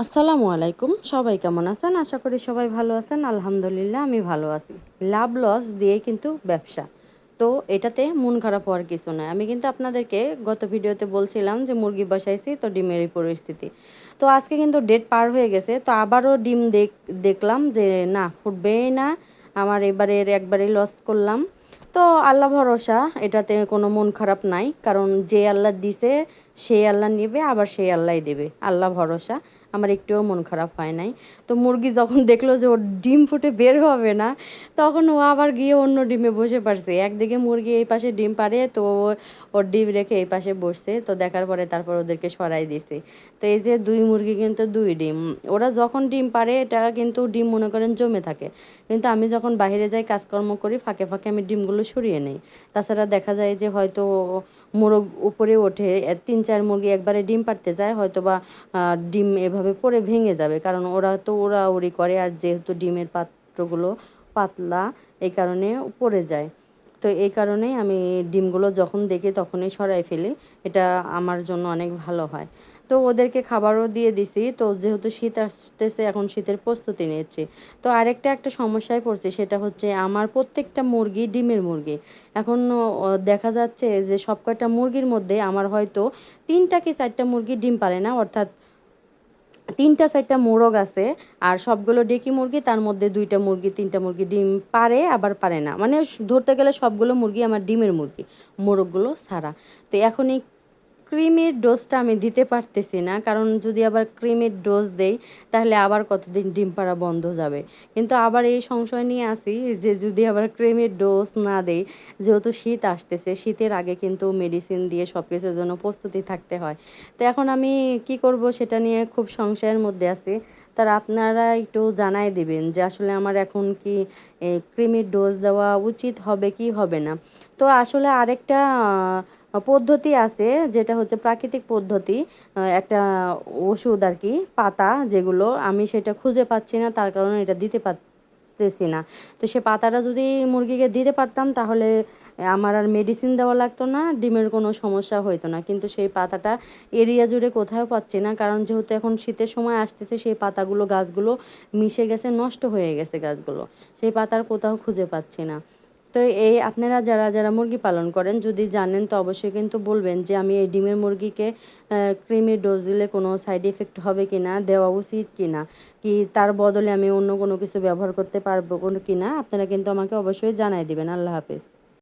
আসসালামু আলাইকুম। সবাই কেমন আছেন? আশা করি সবাই ভালো আছেন। আলহামদুলিল্লাহ, আমি ভালো আছি। লাভ লস দিয়ে কিন্তু ব্যবসা। তো এটাতে মন খারাপ হওয়ার কিছু নয় আমি কিন্তু আপনাদেরকে গত ভিডিওতে বলছিলাম যে মুরগি বসাইছি, তো ডিমের এই পরিস্থিতি। তো আজকে কিন্তু ডেট পার হয়ে গেছে। তো আবারও ডিম দেখ, দেখলাম যে না, ফুটবেই না। আমার এবারের একবারে লস করলাম। তো আল্লাহ ভরসা, এটাতে কোনো মন খারাপ নাই। কারণ যে আল্লাহ দিছে সেই আল্লাহ নেবে, আবার সেই আল্লাহ দেবে। আল্লাহ ভরসা। আমার একটুও মন খারাপ হয় নাই। তো মুরগি যখন দেখল যে ওর ডিম ফুটে বের হবে না, তখন ও আবার গিয়ে অন্য ডিমে বসে পারছে একদিকে মুরগি এই পাশে ডিম পারে তো ওর ডিম রেখে এই পাশে বসছে। তো দেখার পরে তারপর ওদেরকে সরাই দিছে। তো এই যে দুই মুরগি কিন্তু দুই ডিম। ওরা যখন ডিম পারে এটা কিন্তু ডিম মনে করেন জমে থাকে। কিন্তু আমি যখন বাইরে যাই, কাজকর্ম করি, ফাঁকে ফাঁকে আমি ডিমগুলো সরিয়ে নেই। তাছাড়া দেখা যায় যে হয়তো মোরগ উপরে ওঠে, তিন চার মুরগি একবারে ডিম পাড়তে যায় হয়তো বা ডিম এভাবে পরে ভেঙে যাবে। কারণ ওরা তো ওরা উড়ি করে আর যেহেতু ডিমের পাত্রগুলো পাতলা, এই কারণে পড়ে যায়। তো এই কারণেই আমি ডিমগুলো যখন দেখি তখনই সরাই ফেলি। এটা আমার জন্য অনেক ভালো হয়। তো ওদেরকে খাবারও দিয়ে দিছি। তো যেহেতু শীত আসতেছে, এখন শীতের প্রস্তুতি নিচ্ছি। তো আরেকটা একটা সমস্যায় পড়ছে, সেটা হচ্ছে আমার প্রত্যেকটা মুরগি ডিমের মুরগি। এখন দেখা যাচ্ছে যে সব কয়টা মুরগির মধ্যে আমার হয়তো তিনটা কি চারটা মুরগি ডিম পারে না, অর্থাৎ তিনটা, চারটা মোরগ আছে আর সবগুলো ডেকি মুরগি, তার মধ্যে দুইটা মুরগি, তিনটা মুরগি ডিম পারে, আবার পারে না। মানে ধরতে গেলে সবগুলো মুরগি আমার ডিমের মুরগি, মোরগগুলো ছাড়া। তো এখন এই ক্রিমের ডোজটা আমি দিতে পারতেছি না, কারণ যদি আবার ক্রিমের ডোজ দেই, তাহলে আবার কতদিন ডিম পাড়া বন্ধ যাবে। কিন্তু আবার এই সংশয় নিয়ে আসি যে যদি আবার ক্রিমের ডোজ না দেই, যেহেতু শীত আসতেছে, শীতের আগে কিন্তু মেডিসিন দিয়ে সব কিছুর জন্য প্রস্তুতি থাকতে হয়। তো এখন আমি কি করব সেটা নিয়ে খুব সংশয়ের মধ্যে আছি। তার আপনারা একটু জানাই দিবেন যে আসলে আমার এখন কি ক্রিমের ডোজ দেওয়া উচিত হবে, কি হবে না। তো আসলে আরেকটা পদ্ধতি আছে, যেটা হচ্ছে প্রাকৃতিক পদ্ধতি একটা ওষুধ আর কি, পাতা যেগুলো, আমি সেটা খুঁজে পাচ্ছি না, তার কারণে এটা দিতে পারতেছি না। তো সে পাতাটা যদি মুরগিকে দিতে পারতাম, তাহলে আমার আর মেডিসিন দেওয়া লাগতো না, ডিমের কোনো সমস্যা হইতো না। কিন্তু সেই পাতাটা এরিয়া জুড়ে কোথাও পাচ্ছি না, কারণ যেহেতু এখন শীতের সময় আসতেছে, সেই পাতাগুলো, গাছগুলো মিশে গেছে, নষ্ট হয়ে গেছে গাছগুলো। সেই পাতার কোথাও খুঁজে পাচ্ছি না। তো এই আপনারা যারা যারা মুরগি পালন করেন, যদি জানেন তো অবশ্যই কিন্তু বলবেন যে আমি এই ডিমের মুরগিকে ক্রিমের ডোজ দিলে কোনো সাইড এফেক্ট হবে কি না দেওয়া উচিত কি না কি তার বদলে আমি অন্য কোনো কিছু ব্যবহার করতে পারব কি না আপনারা কিন্তু আমাকে অবশ্যই জানাই দেবেন। আল্লাহ হাফেজ।